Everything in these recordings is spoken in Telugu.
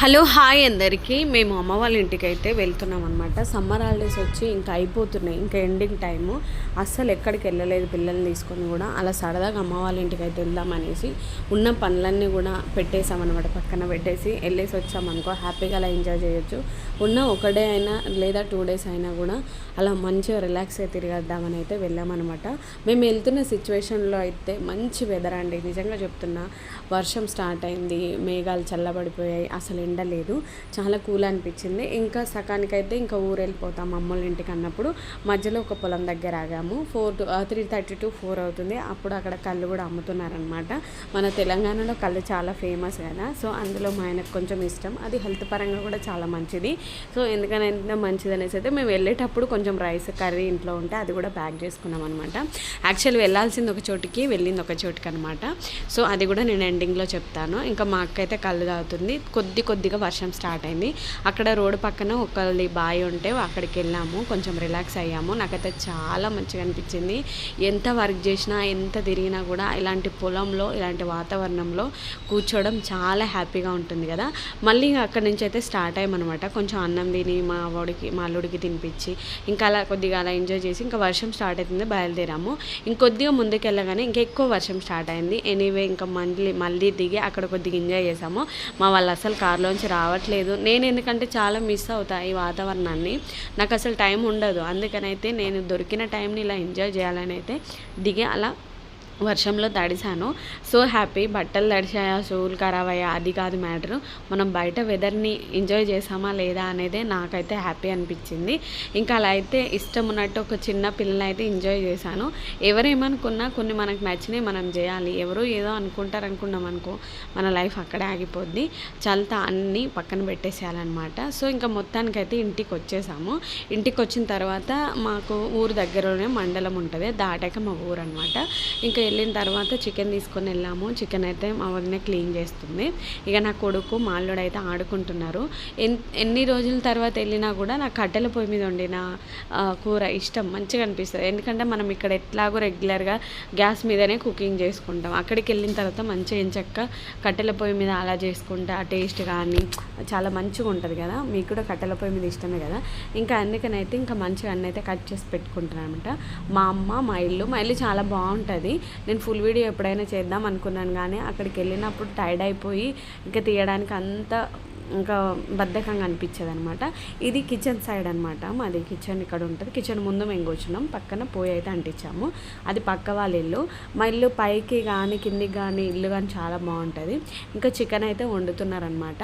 హలో హాయ్ అందరికీ. మేము అమ్మ వాళ్ళ ఇంటికి అయితే వెళ్తున్నాం అనమాట సమ్మర్ హాలిడేస్ వచ్చి ఇంకా అయిపోతున్నాయి. ఇంకా ఎండింగ్ టైము. అస్సలు ఎక్కడికి వెళ్ళలేదు పిల్లల్ని తీసుకొని కూడా. అలా సరదాగా అమ్మ వాళ్ళ ఇంటికి అయితే వెళ్దాం అనేసి ఉన్న పనులన్నీ కూడా పెట్టేసామన్నమాట పక్కన పెట్టేసి వెళ్ళేసి వచ్చామనుకో హ్యాపీగా అలా ఎంజాయ్ చేయొచ్చు. ఉన్న ఒక డే అయినా లేదా టూ డేస్ అయినా కూడా అలా మంచిగా రిలాక్స్గా తిరిగేద్దామని అయితే వెళ్ళామన్నమాట మేము వెళ్తున్న సిచ్యువేషన్లో అయితే మంచి వెదర్ అండి. నిజంగా చెప్తున్నా వర్షం స్టార్ట్ అయింది మేఘాలు చల్లబడిపోయాయి. అసలు ఎండ లేదు. చాలా కూల్ అనిపించింది. ఇంకా సకానికైతే ఇంకా ఊరు వెళ్ళిపోతాం అమ్మోళ్ళ ఇంటికి అన్నప్పుడు. మధ్యలో ఒక పొలం దగ్గర ఆగాము. Four to three thirty to four అవుతుంది. అప్పుడు అక్కడ కళ్ళు కూడా అమ్ముతున్నారనమాట మన తెలంగాణలో కళ్ళు చాలా ఫేమస్ కదా. సో అందులో మా ఆయనకు కొంచెం ఇష్టం. అది హెల్త్ పరంగా కూడా చాలా మంచిది. సో ఎందుకనైనా మంచిది అనేసి అయితే మేము వెళ్ళేటప్పుడు కొంచెం రైస్ కర్రీ ఇంట్లో ఉంటే అది కూడా ప్యాక్ చేసుకున్నాం అనమాట యాక్చువల్ వెళ్ళాల్సింది ఒక చోటికి వెళ్ళింది ఒక చోటికి అనమాట సో అది కూడా నేను ఎండింగ్లో చెప్తాను. ఇంకా మా అక్క అయితే కళ్ళు తాగుతుంది. కొద్ది కొద్ది కొద్దిగా వర్షం స్టార్ట్ అయింది. అక్కడ రోడ్డు పక్కన ఒకళ్ళది బాయ్ ఉంటే అక్కడికి వెళ్ళాము. కొంచెం రిలాక్స్ అయ్యాము. నాకైతే చాలా మంచిగా అనిపించింది. ఎంత వర్క్ చేసినా ఎంత తిరిగినా కూడా ఇలాంటి పొలంలో ఇలాంటి వాతావరణంలో కూర్చోవడం చాలా హ్యాపీగా ఉంటుంది కదా. మళ్ళీ ఇంకా నుంచి అయితే స్టార్ట్ అయ్యామన్నమాట. కొంచెం అన్నం తిని మా వాడికి మా అల్లుడికి తినిపించి ఇంకా అలా కొద్దిగా అలా ఎంజాయ్ చేసి ఇంకా వర్షం స్టార్ట్ అవుతుంది బయలుదేరాము. ఇంకొద్దిగా ముందుకు వెళ్ళగానే ఇంకా ఎక్కువ వర్షం స్టార్ట్ అయింది. ఎనీవే ఇంకా మళ్ళీ మళ్ళీ దిగి అక్కడ కొద్దిగా ఎంజాయ్ చేసాము. మా వాళ్ళు అసలు కార్లోంచి రావట్లేదు. నేను ఎందుకంటే చాలా మిస్ అవుతా ఈ వాతావరణాన్ని. నాకు అసలు టైం ఉండదు. అందుకనైతే నేను దొరికిన టైంని ఇలా ఎంజాయ్ చేయాలని అయితే దిగి అలా వర్షంలో తడిసాను సో హ్యాపీ. బట్టలు తడిసాయా షూలు ఖరాబ్ అయ్యా అది కాదు మ్యాటర్. మనం బయట వెదర్ని ఎంజాయ్ చేసామా లేదా అనేదే నాకైతే హ్యాపీ అనిపించింది. ఇంకా అలా అయితే ఇష్టం ఉన్నట్టు ఒక చిన్న పిల్లని అయితే ఎంజాయ్ చేశాను. ఎవరేమనుకున్నా కొన్ని మనకు నచ్చినవి మనం చేయాలి. ఎవరు ఏదో అనుకుంటారు అనుకున్నాం అనుకో మన లైఫ్ అక్కడే ఆగిపోద్ది. చల్తా అన్నీ పక్కన పెట్టేసేయాలన్నమాట. సో ఇంకా మొత్తానికైతే ఇంటికి వచ్చేసాము ఇంటికి వచ్చిన తర్వాత మాకు ఊరు దగ్గరలోనే మండలం ఉంటుంది. దాటాక మా ఊరు అనమాట ఇంకా వెళ్ళిన తర్వాత చికెన్ తీసుకొని వెళ్ళాము. చికెన్ అయితే మా వదిన క్లీన్ చేస్తుంది. ఇక నా కొడుకు మాల్లోడు అయితే ఆడుకుంటున్నారు. ఎన్ని రోజుల తర్వాత వెళ్ళినా కూడా నాకు కట్టెల పొయ్యి మీద వండిన కూర ఇష్టం మంచిగా అనిపిస్తుంది. ఎందుకంటే మనం ఇక్కడ ఎట్లాగో రెగ్యులర్గా గ్యాస్ మీదనే కుకింగ్ చేసుకుంటాం. అక్కడికి వెళ్ళిన తర్వాత మంచిగా ఎంచక్క కట్టెల పొయ్యి మీద అలా చేసుకుంటే ఆ టేస్ట్ కానీ చాలా మంచిగా ఉంటుంది కదా. మీకు కూడా కట్టెల పొయ్యి మీద ఇష్టమే కదా. ఇంకా అందుకనైతే ఇంకా మంచిగా అన్నీ అయితే కట్ చేసి పెట్టుకుంటాను అనమాట మా అమ్మ మా ఇల్లు మా ఇల్లు చాలా బాగుంటుంది. నేను ఫుల్ వీడియో ఎప్పుడైనా చేద్దాం అనుకున్నాను కానీ అక్కడికి వెళ్ళినప్పుడు టైర్డ్ అయిపోయి ఇంకా తీయడానికి అంత ఇంకా బద్ధకంగా అనిపించేది అనమాట ఇది కిచెన్ సైడ్ అనమాట మాది కిచెన్ ఇక్కడ ఉంటుంది. కిచెన్ ముందు మేము కూర్చున్నాం. పక్కన పోయి అయితే అంటించాము. అది పక్క వాళ్ళ ఇల్లు. మా ఇల్లు పైకి కానీ కిందికి కానీ ఇల్లు కానీ చాలా బాగుంటుంది. ఇంకా చికెన్ అయితే వండుతున్నారనమాట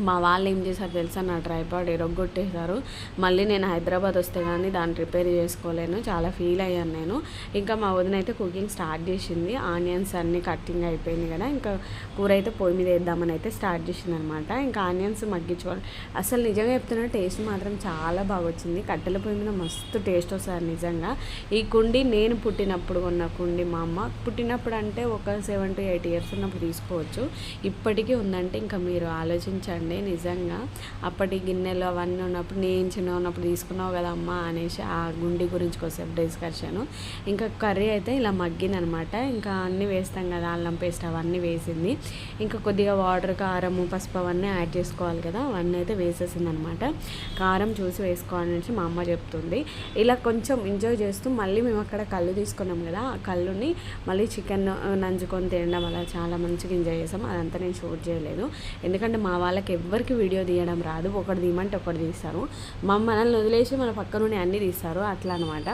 మా వాళ్ళు ఏం చేశారు తెలుసా? నా ట్రైపాడ్ ఎరగొట్టేశారు. మళ్ళీ నేను హైదరాబాద్ వస్తే కానీ దాన్ని రిపేర్ చేసుకోలేను. చాలా ఫీల్ అయ్యాను నేను. ఇంకా మా వదిన అయితే కుకింగ్ స్టార్ట్ చేసింది. ఆనియన్స్ అన్నీ కట్టింగ్ అయిపోయింది కదా. ఇంకా కూర అయితే పొయ్యి మీద వేద్దామని అయితే స్టార్ట్ చేసింది అనమాట ఇంకా ఆనియన్స్ మగ్గించుకోవాలి. అసలు నిజంగా చెప్తున్నా టేస్ట్ మాత్రం చాలా బాగా వచ్చింది. కట్టెల పొయ్యి మీద మస్తు టేస్ట్ వస్తుంది నిజంగా. ఈ కుండి నేను పుట్టినప్పుడు కొన్న కుండి మా అమ్మ. పుట్టినప్పుడు అంటే ఒక సెవెన్ టు ఎయిట్ ఇయర్స్ ఉన్నప్పుడు తీసుకోవచ్చు. ఇప్పటికీ ఉందంటే ఇంకా మీరు ఆలోచించండి. నిజంగా. అప్పటి గిన్నెలు అవన్నీ ఉన్నప్పుడు నేను చిన్న ఉన్నప్పుడు తీసుకున్నావు కదా అమ్మ అనేసి ఆ గుండి గురించి కొద్దిసేపు డిస్కషన్ ఇంకా కర్రీ అయితే ఇలా మగ్గిందనమాట. ఇంకా అన్నీ వేస్తాం కదా అల్లం పేస్ట్ అవన్నీ వేసింది. ఇంకా కొద్దిగా వాటర్ కారము పసుపు అవన్నీ యాడ్ చేసుకోవాలి కదా అవన్నీ అయితే వేసేసింది అనమాట కారం చూసి వేసుకోవాలనేసి మా అమ్మ చెప్తుంది. ఇలా కొంచెం ఎంజాయ్ చేస్తూ మళ్ళీ మేము అక్కడ కళ్ళు తీసుకున్నాం కదా ఆ కళ్ళుని మళ్ళీ చికెన్ నంచుకొని తినడం అలా చాలా మంచిగా ఎంజాయ్ చేసాం అదంతా నేను షూట్ చేయలేదు. ఎందుకంటే మా వాళ్ళకి ఎవ్వరికి వీడియో తీయడం రాదు. ఒకటి తీయమంటే ఒకటి తీస్తారు. మమ్మల్ని మనల్ని వదిలేసి మన పక్కనుండి అన్నీ తీస్తారు. అట్లా అనమాట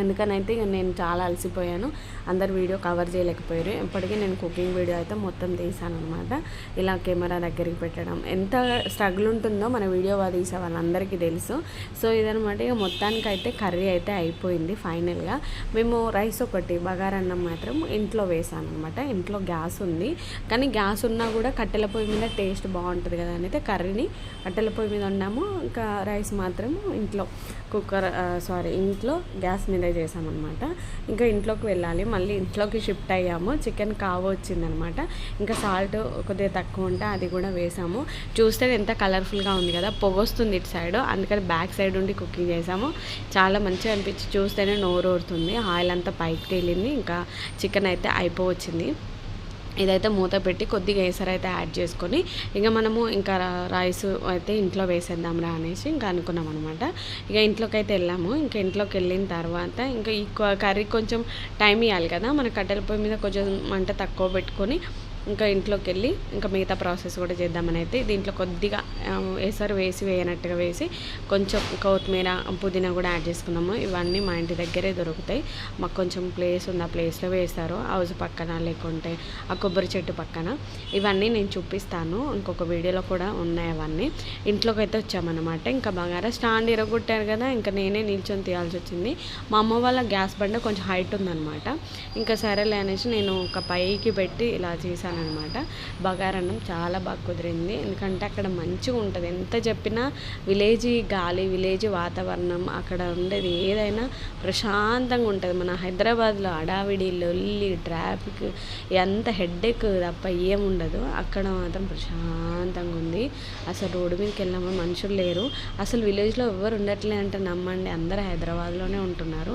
అందుకనైతే ఇక నేను చాలా అలసిపోయాను. అందరు వీడియో కవర్ చేయలేకపోయారు. ఇప్పటికీ నేను కుకింగ్ వీడియో అయితే మొత్తం తీసాను అనమాట ఇలా కెమెరా దగ్గరికి పెట్టడం ఎంత స్ట్రగుల్ ఉంటుందో మన వీడియో తీసే వాళ్ళందరికీ తెలుసు. సో ఇదనమాట ఇక మొత్తానికి అయితే కర్రీ అయితే అయిపోయింది ఫైనల్గా. మేము రైస్ ఒకటి బగారన్నం మాత్రం ఇంట్లో వేసాను అనమాట ఇంట్లో గ్యాస్ ఉంది. కానీ గ్యాస్ ఉన్నా కూడా కట్టెల పొయ్యి మీద టేస్ట్ బాగుంటుంది కదా అని అయితే కర్రీని కట్టెల పొయ్యి మీద ఉన్నాము ఇంకా రైస్ మాత్రం ఇంట్లో కుక్కర్ సారీ ఇంట్లో గ్యాస్ మీద చేసామన్నమాట ఇంకా ఇంట్లోకి వెళ్ళాలి. మళ్ళీ ఇంట్లోకి షిఫ్ట్ అయ్యాము. చికెన్ కావో వచ్చిందనమాట ఇంకా సాల్ట్ కొద్దిగా తక్కువ ఉంటే అది కూడా వేసాము. చూస్తే ఎంత కలర్ఫుల్గా ఉంది కదా. పొగొస్తుంది ఇటు సైడ్. అందుకని బ్యాక్ సైడ్ ఉండి కుకింగ్ చేసాము చాలా మంచిగా అనిపించి చూస్తేనే నోరు ఊరుతుంది. ఆయిల్ అంతా పైకి తేలింది. ఇంకా చికెన్ అయితే అయిపోవచ్చింది. ఇదైతే మూత పెట్టి కొద్దిగా ఏసర్ అయితే యాడ్ చేసుకొని ఇంకా మనము ఇంకా రైస్ అయితే ఇంట్లో వేసేద్దాం రా అనేసి ఇంకా అనుకున్నాం అనమాట ఇక ఇంట్లోకి అయితే వెళ్ళాము. ఇంకా ఇంట్లోకి వెళ్ళిన తర్వాత ఇంకా ఈ కర్రీ కొంచెం టైం ఇవ్వాలి కదా. మన కట్టెల పొయ్యి మీద కొంచెం మంట తక్కువ పెట్టుకొని ఇంకా ఇంట్లోకి వెళ్ళి ఇంకా మిగతా ప్రాసెస్ కూడా చేద్దామని అయితే దీంట్లో కొద్దిగా ఎసరు వేసి వేయనట్టుగా వేసి కొంచెం కొత్తిమీర పుదీనా కూడా యాడ్ చేసుకున్నాము. ఇవన్నీ మా ఇంటి దగ్గరే దొరుకుతాయి. మాకు కొంచెం ప్లేస్ ఉంది ఆ ప్లేస్లో వేస్తారు. హౌస్ పక్కన లేకుంటే ఆ కొబ్బరి చెట్టు పక్కన. ఇవన్నీ నేను చూపిస్తాను. ఇంకొక వీడియోలో కూడా ఉన్నాయి అవన్నీ. ఇంట్లోకి అయితే వచ్చామన్నమాట. ఇంకా బంగారా స్టాండ్ ఇరగొట్టారు కదా ఇంకా నేనే నిల్చొని తీయాల్సి వచ్చింది. మా అమ్మ వాళ్ళ గ్యాస్ బండ కొంచెం హైట్ ఉందన్నమాట. ఇంకా సరేలే అనేసి నేను ఒక పైకి పెట్టి ఇలా చేశాను. అనమాట. బగారన్నం చాలా బాగా కుదిరింది. ఎందుకంటే అక్కడ మంచిగా ఉంటుంది. ఎంత చెప్పినా విలేజ్ గాలి విలేజ్ వాతావరణం అక్కడ ఉండేది ఏదైనా ప్రశాంతంగా ఉంటుంది. మన హైదరాబాద్లో అడావిడి లొల్లి ట్రాఫిక్ ఎంత హెడ్ఏక్ తప్ప ఏముండదు అక్కడ మాత్రం ప్రశాంతంగా ఉంది. అసలు రోడ్డు మీదకి వెళ్ళామో మనుషులు లేరు. అసలు విలేజ్లో ఎవరు ఉండట్లే అంటే నమ్మండి. అందరూ హైదరాబాద్లోనే ఉంటున్నారు.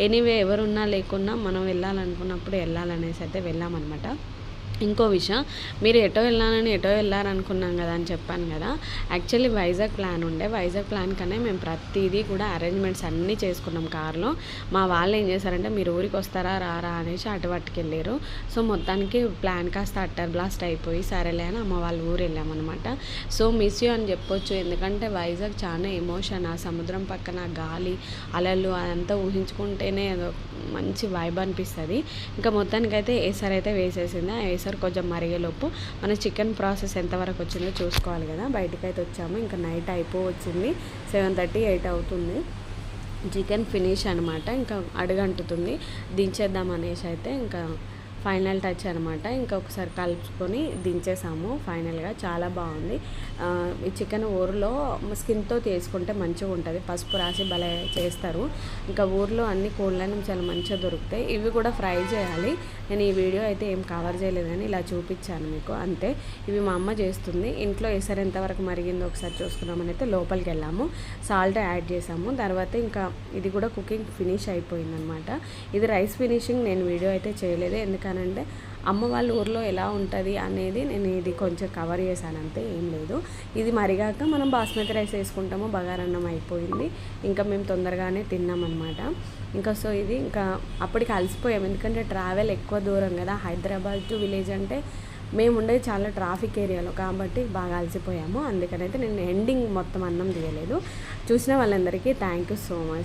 ఎనీవే ఎవరున్నా లేకున్నా మనం వెళ్ళాలనుకున్నప్పుడు వెళ్ళాలనేసి అయితే వెళ్ళామన్నమాట. ఇంకో విషయం మీరు ఎటో వెళ్ళాలని ఎటో వెళ్ళారనుకున్నాం కదా అని చెప్పాను కదా యాక్చువల్లీ వైజాగ్ ప్లాన్ ఉండే. వైజాగ్ ప్లాన్ కనే మేము ప్రతిదీ కూడా అరేంజ్మెంట్స్ అన్నీ చేసుకున్నాం కార్లో. మా వాళ్ళు ఏం చేశారంటే మీరు ఊరికి వస్తారా రారా? అనేసి అటు పట్టుకెళ్ళారు సో మొత్తానికి ప్లాన్ కాస్త అట్టర్ బ్లాస్ట్ అయిపోయి సరేలే అని అమ్మ వాళ్ళ ఊరు వెళ్ళామన్నమాట. సో మిస్ యూ అని చెప్పొచ్చు. ఎందుకంటే వైజాగ్ చాలా ఎమోషన్ ఆ సముద్రం పక్కన గాలి అలలు అదంతా ఊహించుకుంటేనే మంచి వైబ్ అనిపిస్తుంది. ఇంకా మొత్తానికైతే ఏసర్ అయితే వేసేసింది ఆ ఏసర్ కొంచెం మరిగేలోపు మన చికెన్ ప్రాసెస్ ఎంతవరకు వచ్చిందో చూసుకోవాలి కదా. బయటకు అయితే వచ్చాము. ఇంకా నైట్ అయిపో వచ్చింది సెవెన్ థర్టీ ఎయిట్ అవుతుంది. చికెన్ ఫినిష్ అనమాట ఇంకా అడుగంటుతుంది. దించేద్దాం అనేసి అయితే ఇంకా ఫైనల్ టచ్ అనమాట ఇంకొకసారి కలుపుకొని దించేసాము. ఫైనల్గా చాలా బాగుంది. ఈ చికెన్ ఊరిలో స్కిన్తో తీసుకుంటే మంచిగా ఉంటుంది. పసుపు రాసి భలే చేస్తారు. ఇంకా ఊర్లో అన్ని కోళ్ళను చాలా మంచిగా దొరుకుతాయి. ఇవి కూడా ఫ్రై చేయాలి. నేను ఈ వీడియో అయితే ఏం కవర్ చేయలేదని ఇలా చూపించాను మీకు. అంతే. ఇవి మా అమ్మ చేస్తుంది. ఇంట్లో ఎసరు ఎంతవరకు మరిగిందో ఒకసారి చూసుకున్నామని అయితే లోపలికి వెళ్ళాము. సాల్ట్ యాడ్ చేసాము. తర్వాత ఇంకా ఇది కూడా కుకింగ్ ఫినిష్ అయిపోయిందనమాట ఇది రైస్ ఫినిషింగ్ నేను వీడియో అయితే చేయలేదు. ఎందుకంటే చేశానంటే అమ్మ వాళ్ళ ఊర్లో ఎలా ఉంటుంది అనేది నేను ఇది కొంచెం కవర్ చేశాను అంతే ఏం లేదు. ఇది మరిగాక మనం బాస్మతి రైస్ వేసుకుంటాము బగారన్నం అయిపోయింది. ఇంకా మేము తొందరగానే తిన్నామన్నమాట. ఇంకా సో ఇది ఇంకా అప్పటికి అలసిపోయాము. ఎందుకంటే ట్రావెల్ ఎక్కువ దూరం కదా. హైదరాబాద్ టు విలేజ్ అంటే మేము ఉండేది చాలా ట్రాఫిక్ ఏరియాలో కాబట్టి బాగా అలసిపోయాము. అందుకనైతే నేను ఎండింగ్ మొత్తం అన్నం తీయలేదు. చూసిన వాళ్ళందరికీ థ్యాంక్ యూ సో మచ్